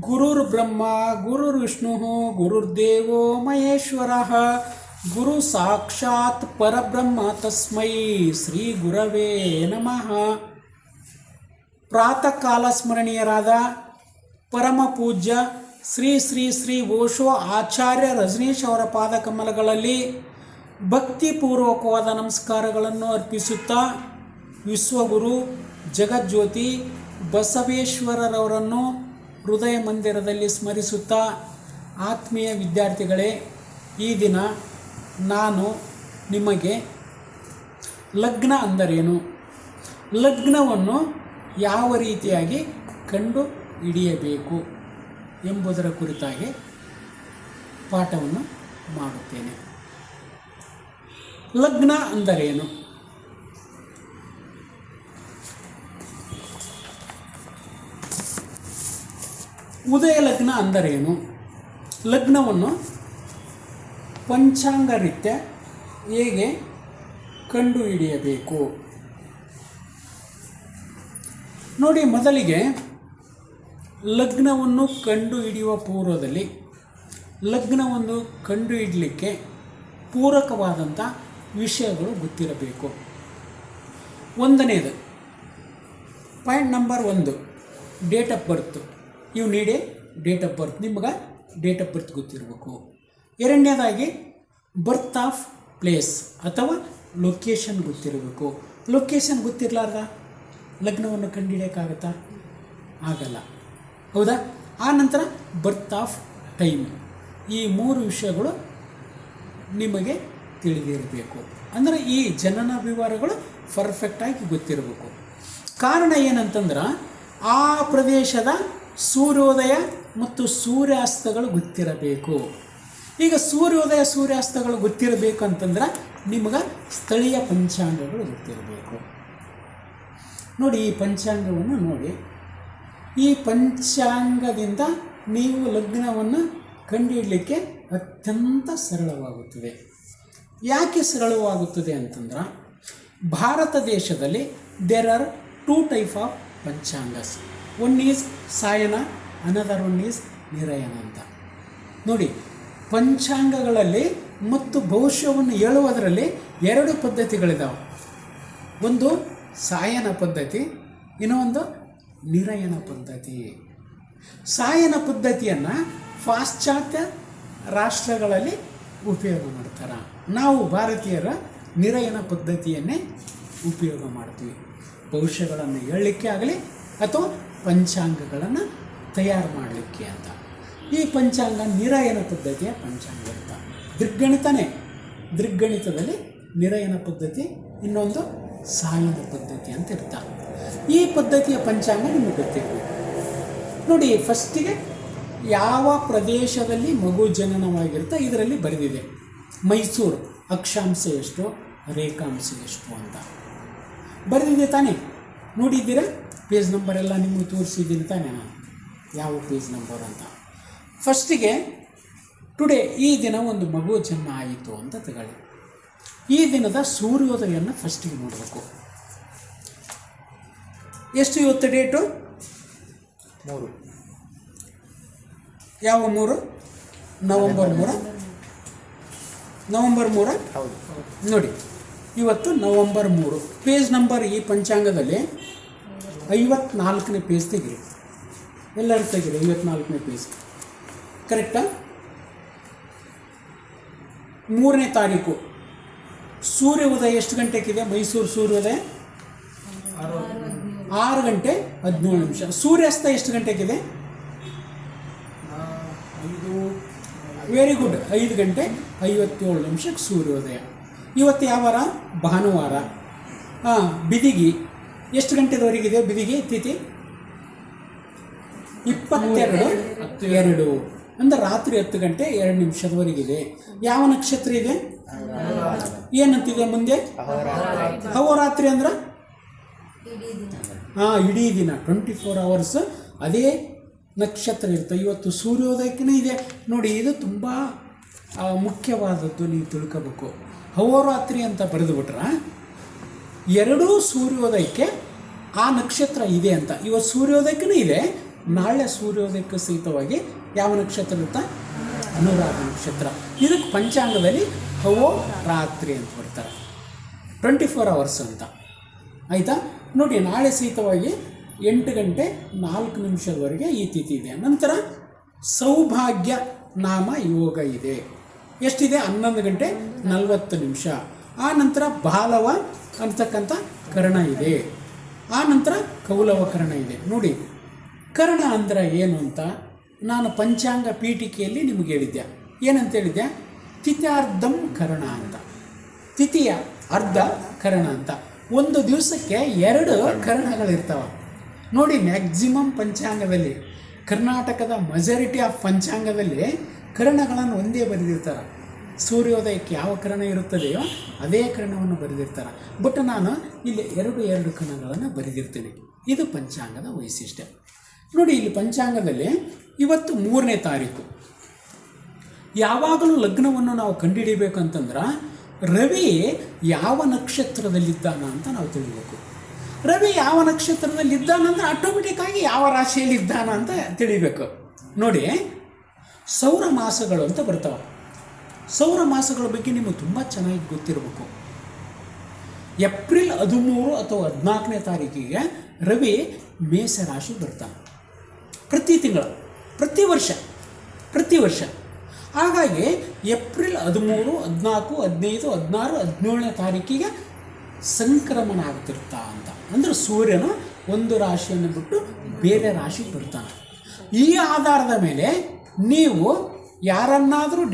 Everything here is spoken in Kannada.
ಗುರುರ್ ಬ್ರಹ್ಮ, ಗುರುರ್ ವಿಷ್ಣು ಗುರುರ್ದೇವೋ ಮಹೇಶ್ವರ. ಗುರು ಸಾಕ್ಷಾತ್ ಪರಬ್ರಹ್ಮ ತಸ್ಮೈ ಶ್ರೀ ಗುರವೇ ನಮಃ. ಪ್ರಾತಃ ಕಾಲ ಸ್ಮರಣೀಯರಾದ ಪರಮ ಪೂಜ್ಯ ಶ್ರೀ ಶ್ರೀ ಶ್ರೀ ಓಶೋ ಆಚಾರ್ಯ ರಜನೀಶ್ ಅವರ ಪಾದಕಮಲಗಳಲ್ಲಿ ಭಕ್ತಿಪೂರ್ವಕವಾದ ನಮಸ್ಕಾರಗಳನ್ನು ಅರ್ಪಿಸುತ್ತಾ ವಿಶ್ವಗುರು ಜಗಜ್ಯೋತಿ ಬಸವೇಶ್ವರರವರನ್ನು ಹೃದಯ ಮಂದಿರದಲ್ಲಿ ಸ್ಮರಿಸುತ್ತಾ ಆತ್ಮೀಯ ವಿದ್ಯಾರ್ಥಿಗಳೇ, ಈ ದಿನ ನಾನು ನಿಮಗೆ ಲಗ್ನ ಅಂದರೇನು? ಲಗ್ನವನ್ನು ಯಾವ ರೀತಿಯಾಗಿ ಕಂಡು ಹಿಡಿಯಬೇಕು ಎಂಬುದರ ಕುರಿತಾಗಿ ಪಾಠವನ್ನು ಮಾಡುತ್ತೇನೆ. ಲಗ್ನ ಅಂದರೇನು? ಉದಯ ಲಗ್ನ ಅಂದರೇನು? ಲಗ್ನವನ್ನು ಪಂಚಾಂಗ ರೀತ್ಯ ಹೇಗೆ ಕಂಡುಹಿಡಿಯಬೇಕು? ನೋಡಿ, ಮೊದಲಿಗೆ ಲಗ್ನವನ್ನು ಕಂಡುಹಿಡಿಯುವ ಪೂರ್ವದಲ್ಲಿ ಲಗ್ನವನ್ನು ಕಂಡುಹಿಡಲಿಕ್ಕೆ ಪೂರಕವಾದಂಥ ವಿಷಯಗಳು ಗೊತ್ತಿರಬೇಕು. ಒಂದನೇದು ಪಾಯಿಂಟ್ ನಂಬರ್ ಒಂದು date of birth you need a date of birth ನಿಮ್ಗೆ ಡೇಟ್ ಆಫ್ ಬರ್ತ್ ಗೊತ್ತಿರಬೇಕು. ಎರಡನೇದಾಗಿ ಬರ್ತ್ ಆಫ್ ಪ್ಲೇಸ್ ಅಥವಾ ಲೊಕೇಶನ್ ಗೊತ್ತಿರಬೇಕು. ಲೊಕೇಶನ್ ಗೊತ್ತಿರಲಾರ್ದ? ಲಗ್ನವನ್ನು ಕಂಡುಹಿಡಿಯೋಕ್ಕಾಗತ್ತಾ ಆಗಲ್ಲ. ಹೌದಾ? ಆ ನಂತರ ಬರ್ತ್ ಆಫ್ ಟೈಮ್ ಈ ಮೂರು ವಿಷಯಗಳು ನಿಮಗೆ ತಿಳಿದಿರಬೇಕು. ಅಂದರೆ ಈ ಜನನ ವಿವರಗಳು ಪರ್ಫೆಕ್ಟಾಗಿ ಗೊತ್ತಿರಬೇಕು. ಕಾರಣ ಏನಂತಂದ್ರೆ, ಆ ಪ್ರದೇಶದ ಸೂರ್ಯೋದಯ ಮತ್ತು ಸೂರ್ಯಾಸ್ತಗಳು ಗೊತ್ತಿರಬೇಕು. ಈಗ ಸೂರ್ಯೋದಯ, ಸೂರ್ಯಾಸ್ತಗಳು ಗೊತ್ತಿರಬೇಕು ಅಂತಂದ್ರೆ ನಿಮಗೆ ಸ್ಥಳೀಯ ಪಂಚಾಂಗಗಳು ಗೊತ್ತಿರಬೇಕು. ನೋಡಿ ಈ ಪಂಚಾಂಗವನ್ನು ನೋಡಿ. ಈ ಪಂಚಾಂಗದಿಂದ ನೀವು ಲಗ್ನವನ್ನು ಕಂಡುಹಿಡಲಿಕ್ಕೆ ಅತ್ಯಂತ ಸರಳವಾಗುತ್ತದೆ. ಯಾಕೆ ಸರಳವಾಗುತ್ತದೆ ಅಂತಂದ್ರೆ ಭಾರತ ದೇಶದಲ್ಲಿ there are two type of ಪಂಚಾಂಗಸ್. One is ಸಾಯನ another one is ನಿರಯನ ಅಂತ. ನೋಡಿ, ಪಂಚಾಂಗಗಳಲ್ಲಿ ಮತ್ತು ಭವಿಷ್ಯವನ್ನು ಹೇಳುವುದರಲ್ಲಿ ಎರಡು ಪದ್ಧತಿಗಳಿದ್ದಾವೆ ಒಂದು ಸಾಯನ ಪದ್ಧತಿ, ಇನ್ನೊಂದು ನಿರಯನ ಪದ್ಧತಿ. ಸಾಯನ ಪದ್ಧತಿಯನ್ನು ಪಾಶ್ಚಾತ್ಯ ರಾಷ್ಟ್ರಗಳಲ್ಲಿ ಉಪಯೋಗ ಮಾಡ್ತಾರೆ. ನಾವು ಭಾರತೀಯರ ನಿರಯನ ಪದ್ಧತಿಯನ್ನೇ ಉಪಯೋಗ ಮಾಡ್ತೀವಿ. ಭವಿಷ್ಯಗಳನ್ನು ಹೇಳಲಿಕ್ಕೆ ಆಗಲಿ ಅಥವಾ ಪಂಚಾಂಗಗಳನ್ನು ತಯಾರು ಮಾಡಲಿಕ್ಕೆ ಅಂತ. ಈ ಪಂಚಾಂಗ ನಿರಯನ ಪದ್ಧತಿಯ ಪಂಚಾಂಗ ಅಂತ. ದೃಗ್ಗಣಿತನೇ ದೃಗ್ಗಣಿತದಲ್ಲಿ ನಿರಯನ ಪದ್ಧತಿ, ಇನ್ನೊಂದು ಸಾಯನ ಪದ್ಧತಿ ಅಂತ ಇರ್ತಾರೆ ಈ ಪದ್ಧತಿಯ ಪಂಚಾಂಗ ನಿಮಗೆ ಗೊತ್ತಿರಬೇಕು. ನೋಡಿ ಫಸ್ಟಿಗೆ ಯಾವ ಪ್ರದೇಶದಲ್ಲಿ ಮಗು ಜನನವಾಗಿರುತ್ತೆ, ಇದರಲ್ಲಿ ಬರೆದಿದೆ. ಮೈಸೂರು, ಅಕ್ಷಾಂಶ ಎಷ್ಟು, ರೇಖಾಂಶ ಎಷ್ಟು ಅಂತ. ಬರೆದಿದೆ ತಾನೇ? ನೋಡಿದ್ದೀರಾ? ಪೇಜ್ ನಂಬರೆಲ್ಲ ಎಲ್ಲ ನಿಮಗೆ ತೋರಿಸಿದ್ದೀನಿ ತಾನೇ ನಾನು. ಯಾವ ಪೇಜ್ ನಂಬರ್ ಅಂತ. ಫಸ್ಟಿಗೆ ಟುಡೇ ಈ ದಿನ ಒಂದು ಮಗು ಜನ್ಮ ಆಯಿತು ಅಂತ ತಗೊಳ್ಳಿ. ಈ ದಿನದ ಸೂರ್ಯೋದಯವನ್ನು ಫಸ್ಟಿಗೆ ನೋಡಬೇಕು. ಎಷ್ಟು ಇವತ್ತು ಡೇಟು ಮೂರು. ಯಾವ ಮೂರು? ನವಂಬರ್ ಮೂರ? ನವಂಬರ್ ಮೂರ? ಹೌದು. ನೋಡಿ ಇವತ್ತು ನವಂಬರ್ ಮೂರು. ಪೇಜ್ ನಂಬರ್ ಈ ಪಂಚಾಂಗದಲ್ಲಿ ಐವತ್ನಾಲ್ಕನೇ ಪೇಜ್ ತೆಗಿರಿ ಎಲ್ಲರೂ ತೆಗಿರಿ ಐವತ್ನಾಲ್ಕನೇ ಪೇಜ್ ಕರೆಕ್ಟಾ ಮೂರನೇ ತಾರೀಕು. ಸೂರ್ಯ ಉದಯ ಎಷ್ಟು ಗಂಟೆಗಿದೆ ಮೈಸೂರು ಸೂರ್ಯೋದಯ ಆರು ಗಂಟೆ ಹದಿನೇಳು ನಿಮಿಷ. ಸೂರ್ಯಾಸ್ತ ಎಷ್ಟು ಗಂಟೆಗಿದೆ ವೆರಿ ಗುಡ್ ಐದು ಗಂಟೆ ಐವತ್ತೇಳು ನಿಮಿಷಕ್ಕೆ ಸೂರ್ಯೋದಯ. ಇವತ್ತು ಯಾವ ವಾರ? ಭಾನುವಾರ. ಹಾಂ ಬಿದಿಗಿ. ಎಷ್ಟು ಗಂಟೆದವರೆಗಿದೆ ಬಿವಿಗೆ ತಿಥಿ? ಇಪ್ಪತ್ತೆರಡು. ಎರಡು ಅಂದರೆ ರಾತ್ರಿ ಹತ್ತು ಗಂಟೆ ಎರಡು ನಿಮಿಷದವರೆಗಿದೆ. ಯಾವ ನಕ್ಷತ್ರ ಇದೆ? ಏನಂತಿದೆ ಮುಂದೆ? ಅವರಾತ್ರಿ ಅಂದ್ರೆ? ಹಾಂ ಇಡೀ ದಿನ. ಟ್ವೆಂಟಿ ಫೋರ್ ಅವರ್ಸ್ ಅದೇ ನಕ್ಷತ್ರ ಇರುತ್ತೆ. ಇವತ್ತು ಸೂರ್ಯೋದಯಕ್ಕೇ ಇದೆ. ನೋಡಿ ಇದು ತುಂಬ ಮುಖ್ಯವಾದದ್ದು ನೀವು ತಿಳ್ಕೋಬೇಕು. ಅವರಾತ್ರಿ ಅಂತ ಬರೆದು ಬಿಟ್ರೆ? ಎರಡೂ ಸೂರ್ಯೋದಯಕ್ಕೆ ಆ ನಕ್ಷತ್ರ ಇದೆ ಅಂತ. ಇವತ್ತು ಸೂರ್ಯೋದಯಕ್ಕೂ ಇದೆ, ನಾಳೆ ಸೂರ್ಯೋದಯಕ್ಕೆ ಸಹಿತವಾಗಿ ಯಾವ ನಕ್ಷತ್ರ ಇರುತ್ತಾ? ಅನುರಾಧ ನಕ್ಷತ್ರ. ಇದಕ್ಕೆ ಪಂಚಾಂಗದಲ್ಲಿ ಹವೋ ರಾತ್ರಿ ಅಂತ ಬರ್ತಾರೆ. ಟ್ವೆಂಟಿ ಫೋರ್ ಅವರ್ಸ್ ಅಂತ. ಆಯಿತಾ? ನೋಡಿ, ನಾಳೆ ಸಹಿತವಾಗಿ ಎಂಟು ಗಂಟೆ ನಾಲ್ಕು ನಿಮಿಷದವರೆಗೆ ಈ ತಿಥಿ ಇದೆ. ನಂತರ ಸೌಭಾಗ್ಯ ನಾಮ ಯೋಗ ಇದೆ. ಎಷ್ಟಿದೆ? ಹನ್ನೊಂದು ಗಂಟೆ ನಲವತ್ತು ನಿಮಿಷ. ಆ ನಂತರ ಬಾಲವ ಅಂತಕ್ಕಂಥ ಕರ್ಣ ಇದೆ. ಆ ನಂತರ ಕೌಲವ ಕರ್ಣ ಇದೆ. ನೋಡಿ, ಕರ್ಣ ಅಂದ್ರೆ ಏನು ಅಂತ ನಾನು ಪಂಚಾಂಗ ಪೀಠಿಕೆಯಲ್ಲಿ ನಿಮಗೆ ಹೇಳಿದ್ದೆ. ಏನಂತ ಹೇಳಿದ್ದೆ ತಿಥ್ಯಾರ್ಧಂ ಕರ್ಣ ಅಂತ. ತಿಥಿಯ ಅರ್ಧ ಕರ್ಣ ಅಂತ. ಒಂದು ದಿವಸಕ್ಕೆ ಎರಡು ಕರ್ಣಗಳಿರ್ತಾವೆ. ನೋಡಿ ಮ್ಯಾಕ್ಸಿಮಮ್ ಪಂಚಾಂಗದಲ್ಲಿ ಕರ್ನಾಟಕದ ಮೆಜಾರಿಟಿ ಆಫ್ ಪಂಚಾಂಗದಲ್ಲಿ ಕರ್ಣಗಳನ್ನು ಒಂದೇ ಬರೆದಿರ್ತಾರೆ. ಸೂರ್ಯೋದಯಕ್ಕೆ ಯಾವ ಕರಣ ಇರುತ್ತದೆಯೋ ಅದೇ ಕರಣವನ್ನು ಬರೆದಿರ್ತಾರೆ. ಬಟ್ ನಾನು ಇಲ್ಲಿ ಎರಡು ಎರಡು ಕರ್ಣಗಳನ್ನು ಬರೆದಿರ್ತೀನಿ. ಇದು ಪಂಚಾಂಗದ ವೈಶಿಷ್ಟ್ಯ. ನೋಡಿ, ಇಲ್ಲಿ ಪಂಚಾಂಗದಲ್ಲಿ ಇವತ್ತು ಮೂರನೇ ತಾರೀಕು. ಯಾವಾಗಲೂ ಲಗ್ನವನ್ನು ನಾವು ಕಂಡುಹಿಡಿಬೇಕಂತಂದ್ರೆ ರವಿ ಯಾವ ನಕ್ಷತ್ರದಲ್ಲಿದ್ದಾನ ಅಂತ ನಾವು ತಿಳಿಬೇಕು. ರವಿ ಯಾವ ನಕ್ಷತ್ರದಲ್ಲಿದ್ದಾನಂದ್ರೆ ಆಟೋಮೆಟಿಕ್ ಆಗಿ ಯಾವ ರಾಶಿಯಲ್ಲಿ ಇದ್ದಾನ ಅಂತ ತಿಳಿಬೇಕು. ನೋಡಿ, ಸೌರ ಮಾಸಗಳು ಅಂತ ಬರ್ತಾವೆ. ಸೌರ ಮಾಸಗಳ ಬಗ್ಗೆ ನಿಮಗೆ ತುಂಬ ಚೆನ್ನಾಗಿ ಗೊತ್ತಿರಬೇಕು. ಏಪ್ರಿಲ್ ಹದಿಮೂರು ಅಥವಾ ಹದಿನಾಲ್ಕನೇ ತಾರೀಕಿಗೆ ರವಿ ಮೇಷ ರಾಶಿ ಬರ್ತಾನೆ. ಪ್ರತಿ ತಿಂಗಳು, ಪ್ರತಿ ವರ್ಷ ಪ್ರತಿ ವರ್ಷ. ಹಾಗಾಗಿ ಏಪ್ರಿಲ್ ಹದಿಮೂರು, ಹದಿನಾಲ್ಕು, ಹದಿನೈದು, ಹದಿನಾರು, ಹದಿನೇಳನೇ ತಾರೀಕಿಗೆ ಸಂಕ್ರಮಣ ಆಗ್ತಿರ್ತಾ ಅಂತ. ಅಂದರೆ ಸೂರ್ಯನ ಒಂದು ರಾಶಿಯನ್ನು ಬಿಟ್ಟು ಬೇರೆ ರಾಶಿಗೆ ಬರ್ತಾನೆ. ಈ ಆಧಾರದ ಮೇಲೆ ನೀವು ಯಾರನ್ನಾದರೂ